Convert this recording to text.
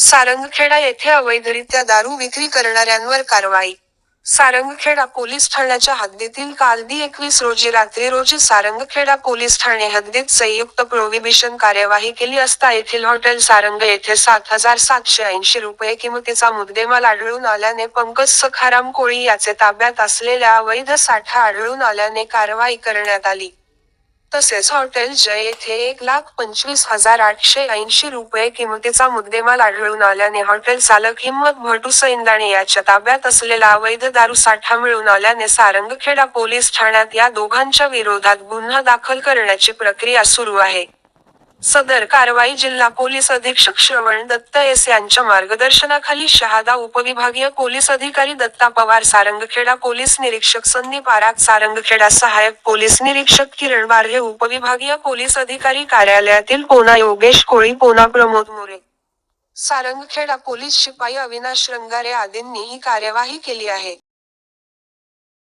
सारंगखेडा येथे अवैधरित्या दारू विक्री करणाऱ्यांवर कारवाई. सारंगखेडा पोलीस ठाण्याच्या हद्दीतील कालदी एकवीस रोजी रात्री रोजी सारंगखेडा पोलीस ठाणे हद्दीत संयुक्त प्रोहिबिशन कार्यवाही केली असता येथील हॉटेल सारंग येथे सात हजार सातशे ऐंशी रुपये किमतीचा मुद्देमाल आढळून आल्याने पंकज सखाराम कोळी याचे ताब्यात असलेल्या अवैध साठा आढळून आल्याने कारवाई करण्यात आली. तसेच हॉटेल जय येथे एक लाख पंचवीस हजार आठशे ऐंशी रुपये किमतीचा मुद्देमाल आढळून आल्याने हॉटेल चालक हिम्मत भटू सैंदाणे याच्या ताब्यात असलेला अवैध दारू साठा मिळून आल्याने सारंगखेडा पोलीस ठाण्यात या दोघांच्या विरोधात गुन्हा दाखल करण्याची प्रक्रिया सुरू आहे. सदर कारवाई जिल्हा पोलीस अधीक्षक श्रवण दत्त एस यांच्या मार्गदर्शनाखाली शहादा उपविभागीय पोलीस अधिकारी दत्ता पवार सारंगखेडा पोलीस निरीक्षक संदीप आराग सारंगखेडा सहायक पोलीस निरीक्षक किरण बार्हे उपविभागीय पोलीस अधिकारी कार्यालयातील पोना योगेश कोळी पोना प्रमोद मोरे. सारंगखेडा पोलीस शिपाई अविनाश रंगारे आदींनी ही कार्यवाही केली आहे.